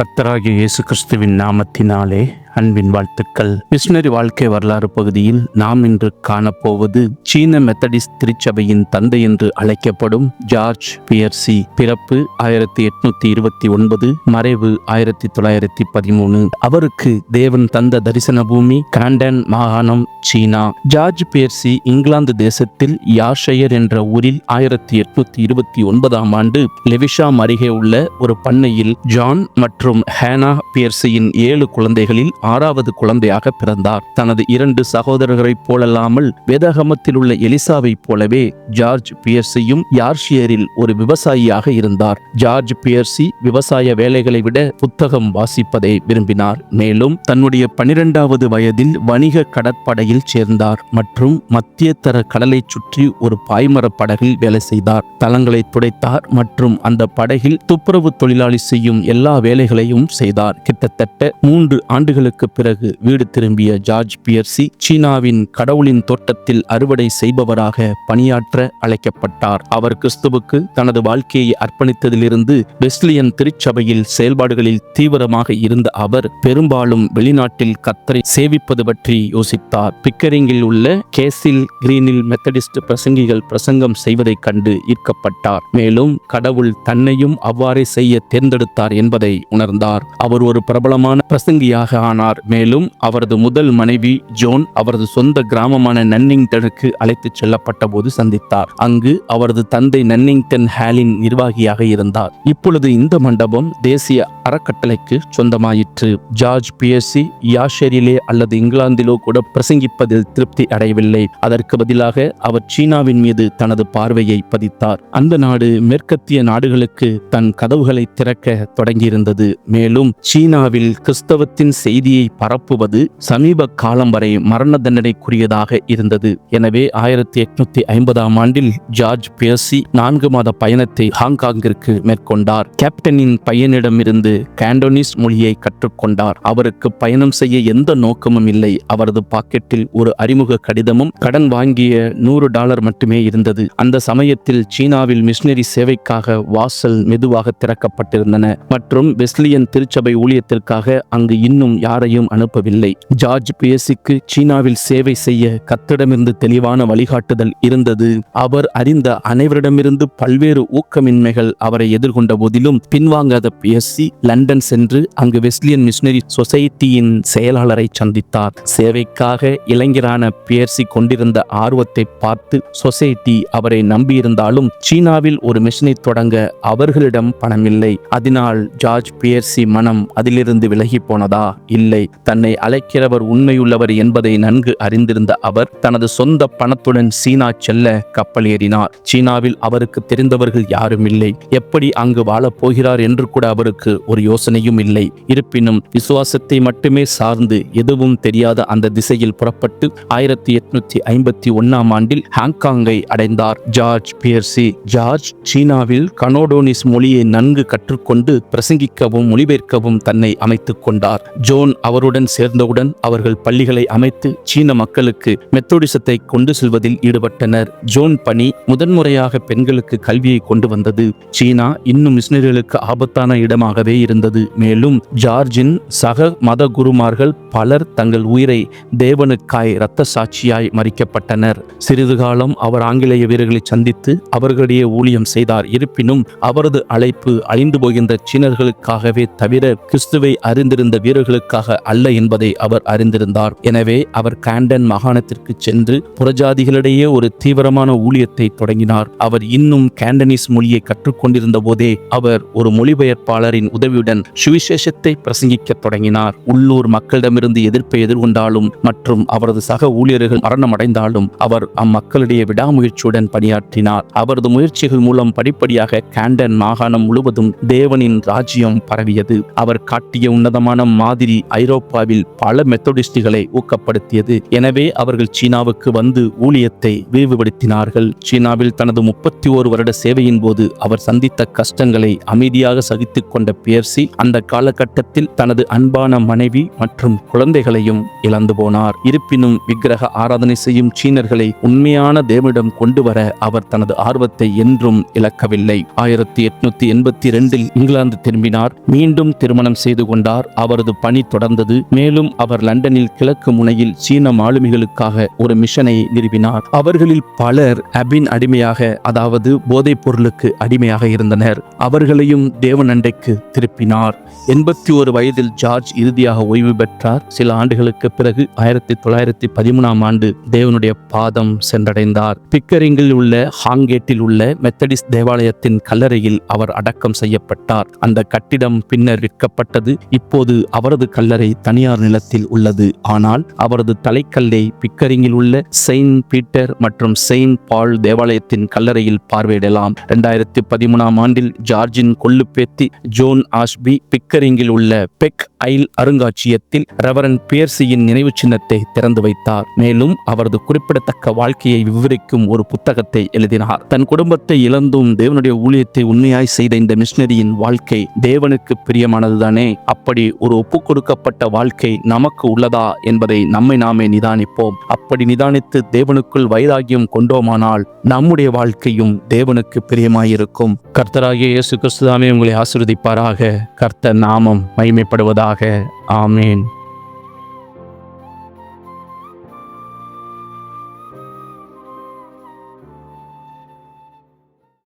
கர்த்தராகிய இயேசு கிறிஸ்துவின் நாமத்தினாலே அன்பின் வாழ்த்துக்கள். மிஷினரி வாழ்க்கை வரலாறு பகுதியில் நாம் இன்று காணப்போவது சீன மெத்தடிஸ்ட் திருச்சபையின் தந்தை என்று அழைக்கப்படும் ஜார்ஜ் பியர்சி பிறப்பு ஆயிரத்தி எட்நூத்தி இருபத்தி ஒன்பது மறைவு ஆயிரத்தி தொள்ளாயிரத்தி பதிமூணு. அவருக்கு தேவன் தந்த தரிசன பூமி காண்டன் மாகாணம் சீனா. ஜார்ஜ் பியர்சி இங்கிலாந்து தேசத்தில் யாஷயர் என்ற ஊரில் ஆயிரத்தி எட்நூத்தி இருபத்தி ஒன்பதாம் ஆண்டு லெவிஷாம் அருகே உள்ள ஒரு பண்ணையில் ஜான் மற்றும் ஹேனா பியர்சியின் ஏழு குழந்தைகளில் ஆறாவது குழந்தையாக பிறந்தார். தனது இரண்டு சகோதரர்களைப் போலல்லாமல் வேதகமத்தில் உள்ள எலிசாவைப் போலவே ஜார்ஜ் பியர்சியும் யார்ஷியரில் ஒரு விவசாயியாக இருந்தார். ஜார்ஜ் பியர்சி விவசாய வேலைகளை விட புத்தகம் வாசிப்பதை விரும்பினார். மேலும் தன்னுடைய பனிரெண்டாவது வயதில் வணிக கடற்படையில் சேர்ந்தார் மற்றும் மத்திய தர கடலைச் சுற்றி ஒரு பாய்மர படகில் வேலை செய்தார். தளங்களை துடைத்தார் மற்றும் அந்த படகில் துப்புரவு தொழிலாளி செய்யும் எல்லா வேலைகளையும் செய்தார். கிட்டத்தட்ட மூன்று ஆண்டுகளுக்கு பிறகு வீடு திரும்பிய ஜார்ஜ் பியர்சி சீனாவின் கடவுளின் தோட்டத்தில் அறுவடை செய்பவராக பணியாற்ற அழைக்கப்பட்டார். அவர் கிறிஸ்துவுக்கு தனது வாழ்க்கையை அர்ப்பணித்ததிலிருந்து வெஸ்லியன் திருச்சபையில் செயல்பாடுகளில் தீவிரமாக இருந்த அவர் பெரும்பாலும் வெளிநாட்டில் கத்தரை சேவிப்பது பற்றி யோசித்தார். பிக்கரிங்கில் உள்ள கேசில் கிரீனில் மெத்தடிஸ்ட் பிரசங்கிகள் பிரசங்கம் செய்வதைக் கண்டு ஈர்க்கப்பட்டார். மேலும் கடவுள் தன்னையும் அவ்வாறே செய்ய தேர்ந்தெடுத்தார் என்பதை உணர்ந்தார். அவர் ஒரு பிரபலமான பிரசங்கியாக ஆனார். மேலும் அவரது முதல் மனைவி ஜோன் அவரது சொந்த கிராமமான நன்னிங்டனுக்கு அழைத்துச் செல்லப்பட்ட போது சந்தித்தார். அங்கு அவரது தந்தை நன்னிங்டன் ஹேலின் நிர்வாகியாக இருந்தார். இப்பொழுது இந்த மண்டபம் தேசிய அறக்கட்டளைக்கு சொந்தமாயிற்று. ஜார்ஜ் பியர்சி யாஷரிலே அல்லது இங்கிலாந்திலோ கூட பிரசங்கிப்பதில் திருப்தி அடையவில்லை. அதற்கு பதிலாக அவர் சீனாவின் மீது தனது பார்வையை பதித்தார். அந்த நாடு மேற்கத்திய நாடுகளுக்கு தன் கதவுகளை திறக்க தொடங்கியிருந்தது. மேலும் சீனாவில் கிறிஸ்தவத்தின் செய்தி செய்தியை பரப்புவது சமீப காலம் வரை மரண தண்டனைக்குரியதாக இருந்தது. எனவே ஆயிரத்தி எட்நூத்தி ஐம்பதாம் ஆண்டில் ஜார்ஜ் பியர்சி நான்கு மாத பயணத்தை ஹாங்காங்கிற்கு மேற்கொண்டார். கேப்டனின் பையனிடமிருந்து கேண்டோனிஸ் மொழியை கற்றுக்கொண்டார். அவருக்கு பயணம் செய்ய எந்த நோக்கமும் இல்லை. அவரது பாக்கெட்டில் ஒரு அறிமுக கடிதமும் கடன் வாங்கிய நூறு டாலர் மட்டுமே இருந்தது. அந்த சமயத்தில் சீனாவில் மிஷினரி சேவைக்காக வாசல் மெதுவாக திறக்கப்பட்டிருந்தன. மற்றும் வெஸ்லியன் திருச்சபை ஊழியத்திற்காக அங்கு இன்னும் யார் யாரையும் அனுப்பவில்லை. ஜார்ஜ் பியர்சிக்கு சீனாவில் சேவை செய்ய கத்திடமிருந்து தெளிவான வழிகாட்டுதல் இருந்தது. அவர் அறிந்த அனைவரிடமிருந்து பல்வேறு ஊக்கமின்மைகள் அவரை எதிர்கொண்ட போதிலும் பின்வாங்காத பியர்சி லண்டன் சென்று அங்கு வெஸ்லியன் மிஷினரி சொசைட்டியின் செயலாளரை சந்தித்தார். சேவைக்காக இளைஞரான பியர்சி கொண்டிருந்த ஆர்வத்தை பார்த்து சொசைட்டி அவரை நம்பியிருந்தாலும் சீனாவில் ஒரு மிஷனை தொடங்க அவர்களிடம் பணமில்லை. அதனால் ஜார்ஜ் பியர்சி மனம் அதிலிருந்து விலகி போனதா? இல்லை. தன்னை அழைக்கிறவர் உண்மையுள்ளவர் என்பதை நன்கு அறிந்திருந்த அவர் தனது சொந்த பணத்துடன் சீனா செல்ல கப்பல் ஏறினார். சீனாவில் அவருக்கு தெரிந்தவர்கள் யாரும் இல்லை. எப்படி அங்கு வாழப் போகிறார் என்று கூட அவருக்கு ஒரு யோசனையும் இல்லை. இருப்பினும் விசுவாசத்தை மட்டுமே சார்ந்து எதுவும் தெரியாத அந்த திசையில் புறப்பட்டு ஆயிரத்தி எட்நூத்தி ஐம்பத்தி ஒன்னாம் ஆண்டில் ஹாங்காங்கை அடைந்தார். ஜார்ஜ் பியர்சி. ஜார்ஜ் சீனாவில் கனோடோனிஸ் மொழியை நன்கு கற்றுக்கொண்டு பிரசங்கிக்கவும் மொழிபெயர்க்கவும் தன்னை அமைத்துக் கொண்டார். ஜோன் அவருடன் சேர்ந்தவுடன் அவர்கள் பள்ளிகளை அமைத்து சீன மக்களுக்கு மெத்தோடிசத்தை கொண்டு செல்வதில் ஈடுபட்டனர். ஜோன் பணி முதன்முறையாக பெண்களுக்கு கல்வியை கொண்டு வந்தது சீனா இன்னும் மிஷினரிகளுக்கு ஆபத்தான இடமாகவே இருந்தது. மேலும் ஜார்ஜின் சக மத குருமார்கள் பலர் தங்கள் உயிரை தேவனுக்காய் இரத்த சாட்சியாய் மறிக்கப்பட்டனர். சிறிது காலம் அவர் ஆங்கிலேய வீரர்களை சந்தித்து அவர்களிடையே ஊழியம் செய்தார். இருப்பினும் அவரது அழைப்பு அழிந்து போகின்ற சீனர்களுக்காகவே தவிர கிறிஸ்துவை அறிந்திருந்த வீரர்களுக்காக அல்ல என்பதை அவர் அறிந்திருந்தார். எனவே அவர் காண்டன் மாகாணத்திற்கு சென்று புறஜாதிகளிடையே ஒரு தீவிரமான ஊழியத்தை தொடங்கினார். அவர் இன்னும் கேண்டனிஸ் மொழியை கற்றுக்கொண்டிருந்த போதே அவர் ஒரு மொழிபெயர்ப்பாளரின் உதவியுடன் சுவிசேஷத்தை பிரசங்கிக்க தொடங்கினார். உள்ளூர் மக்களிடமிருந்து எதிர்ப்பை எதிர்கொண்டாலும் மற்றும் அவரது சக ஊழியர்கள் மரணமடைந்தாலும் அவர் அம்மக்களிடையே விடாமுயற்சியுடன் பணியாற்றினார். அவரது முயற்சிகள் மூலம் படிப்படியாக கேண்டன் மாகாணம் முழுவதும் தேவனின் ராஜ்யம் பரவியது. அவர் காட்டிய உன்னதமான மாதிரி ஐரோப்பாவில் பல மெத்தடிஸ்டுகளை ஊக்கப்படுத்தியது. எனவே அவர்கள் சீனாவுக்கு வந்து ஊழியத்தை விரிவுபடுத்தினார்கள். சீனாவில் தனது முப்பத்தி ஓரு வருட சேவையின் போது அவர் சந்தித்த கஷ்டங்களை அமைதியாக சகித்துக் கொண்ட பியர்சி அந்த காலகட்டத்தில் தனது அன்பான மனைவி மற்றும் குழந்தைகளையும் இழந்து போனார். இருப்பினும் விக்கிரக ஆராதனை செய்யும் சீனர்களை உண்மையான தேவனிடம் கொண்டு வர அவர் தனது ஆர்வத்தை என்றும் இழக்கவில்லை. ஆயிரத்தி எட்நூத்தி எண்பத்தி இரண்டில் இங்கிலாந்து திரும்பினார். மீண்டும் திருமணம் செய்து கொண்டார். அவரது பணி தொடர்ந்தது. மேலும் அவர் லண்டனில் கிழக்கு முனையில் சீன மாலுமிகளுக்காக ஒரு மிஷனை நிறுவினார். அவர்களில் பலர் அபின் அடிமையாக அதாவது போதைப் பொருளுக்கு அடிமையாக இருந்தனர். அவர்களையும் தேவனண்டைக்கு திருப்பினார். எண்பத்தி ஒரு வயதில் ஜார்ஜ் இறுதியாக ஓய்வு பெற்றார். சில ஆண்டுகளுக்கு பிறகு ஆயிரத்தி தொள்ளாயிரத்தி பதிமூணாம் ஆண்டு தேவனுடைய பாதம் சென்றடைந்தார். பிக்கரிங்கில் உள்ள ஹாங்கேட்டில் உள்ள மெத்தடிஸ்ட் தேவாலயத்தின் கல்லறையில் அவர் அடக்கம் செய்யப்பட்டார். அந்த கட்டிடம் பின்னர் விற்கப்பட்டது. இப்போது அவரது கல்லறை தனியார் நிலத்தில் உள்ளது. ஆனால் அவரது தலைக்கல்லை பிக்கரிங்கில் உள்ள செயின்ட் பீட்டர் மற்றும் செயின்ட் பால் தேவாலயத்தின் கல்லறையில் பார்வையிடலாம். இரண்டாயிரத்தி பதிமூணாம் ஆண்டில் ஜார்ஜின் கொள்ளுப்பேத்தி ஜோன் ஆஷ்பி பிக்கரிங்கில் உள்ள பெக் ஐல் அருங்காட்சியகத்தில் ரெவரன் பியர்சியின் நினைவு சின்னத்தை திறந்து வைத்தார். மேலும் அவரது குறிப்பிடத்தக்க வாழ்க்கையை விவரிக்கும் ஒரு புத்தகத்தை எழுதினார். தன் குடும்பத்தை இழந்தும் தேவனுடைய ஊழியத்தை உண்மையாய் செய்த இந்த மிஷினரியின் வாழ்க்கை தேவனுக்கு பிரியமானதுதானே? அப்படி ஒரு ஒப்புக் கொடுக்கப்பட்ட வாழ்க்கை நமக்கு உள்ளதா என்பதை நம்மை நாமே நிதானிப்போம். அப்படி நிதானித்து தேவனுக்குள் வைராகியம் கொண்டோமானால் நம்முடைய வாழ்க்கையும் தேவனுக்கு பிரியமாயிருக்கும். கர்த்தராகிய இயேசு கிறிஸ்துதாமே உங்களை ஆசிர்வதிப்பாராக. கர்த்தர் நாமம் மகிமைப்படுவதாக. ஆமேன்.